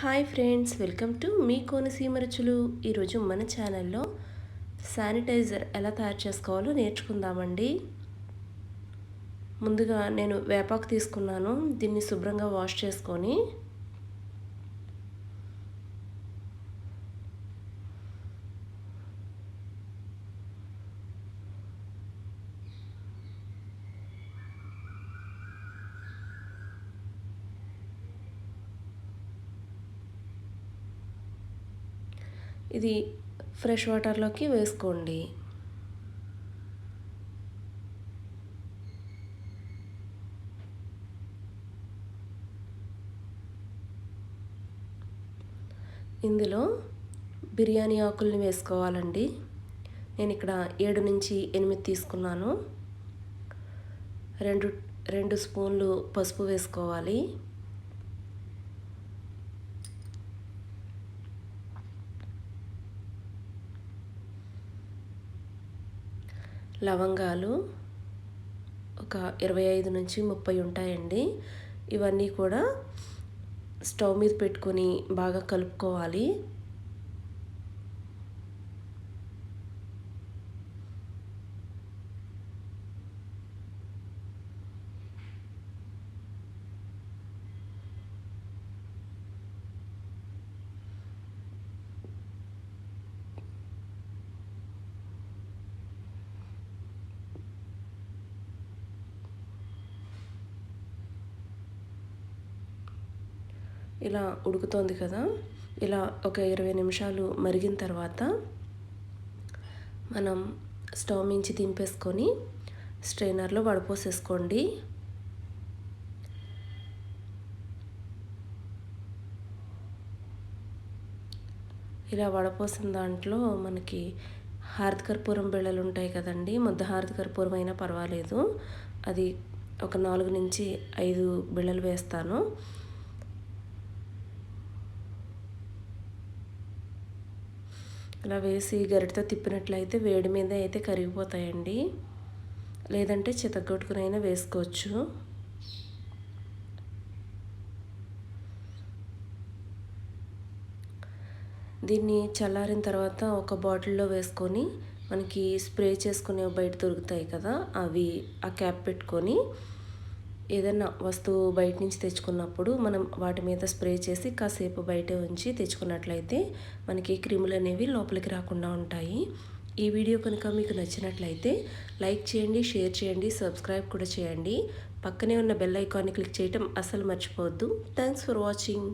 Hi friends welcome to మీ కోనసీమ రుచులు. ఈరోజు మన ఛానల్లో శానిటైజర్ ఎలా తయారు చేసుకోవాలో నేర్చుకుందామండి. ముందుగా నేను వేపాకు తీసుకున్నాను. దీన్ని శుభ్రంగా వాష్ చేసుకొని ఇది ఫ్రెష్ వాటర్లోకి వేసుకోండి. ఇందులో బిర్యానీ ఆకుల్ని వేసుకోవాలండి. నేను ఇక్కడ ఏడు నుంచి ఎనిమిది తీసుకున్నాను. రెండు రెండు స్పూన్లు పసుపు వేసుకోవాలి. లవంగాలు ఒక ఇరవై ఐదు నుంచి ముప్పై ఉంటాయండి. ఇవన్నీ కూడా స్టవ్ మీద పెట్టుకొని బాగా కలుపుకోవాలి. ఇలా ఉడుకుతోంది కదా ఇలా ఒక ఇరవై నిమిషాలు మరిగిన తర్వాత మనం స్టవ్ మించి దింపేసుకొని స్ట్రైనర్లో వడపోసేసుకోండి. ఇలా వడపోసిన దాంట్లో మనకి హారతి కర్పూరం బిళ్ళలు ఉంటాయి కదండి ముద్ద హారతి కర్పూరం అయినా పర్వాలేదు. అది ఒక నాలుగు నుంచి ఐదు బిళ్ళలు వేస్తాను. ఇలా వేసి గరిటతో తిప్పినట్లయితే వేడి మీద అయితే కరిగిపోతాయండి. లేదంటే చితగొట్టుకునైనా వేసుకోవచ్చు. దీన్ని చల్లారిన తర్వాత ఒక బాటిల్లో వేసుకొని మనకి స్ప్రే చేసుకునే బయట దొరుకుతాయి కదా అవి ఆ క్యాప్ పెట్టుకొని ఏదైనా వస్తువు బయట నుంచి తెచ్చుకున్నప్పుడు మనం వాటి మీద స్ప్రే చేసి కాసేపు బయట ఉంచి తెచ్చుకున్నట్లయితే మనకి క్రిములు అనేవి లోపలికి రాకుండా ఉంటాయి. ఈ వీడియో కనుక మీకు నచ్చినట్లయితే లైక్ చేయండి షేర్ చేయండి సబ్స్క్రైబ్ కూడా చేయండి. పక్కనే ఉన్న బెల్ ఐకాన్ని క్లిక్ చేయటం అస్సలు మర్చిపోవద్దు. Thanks for watching.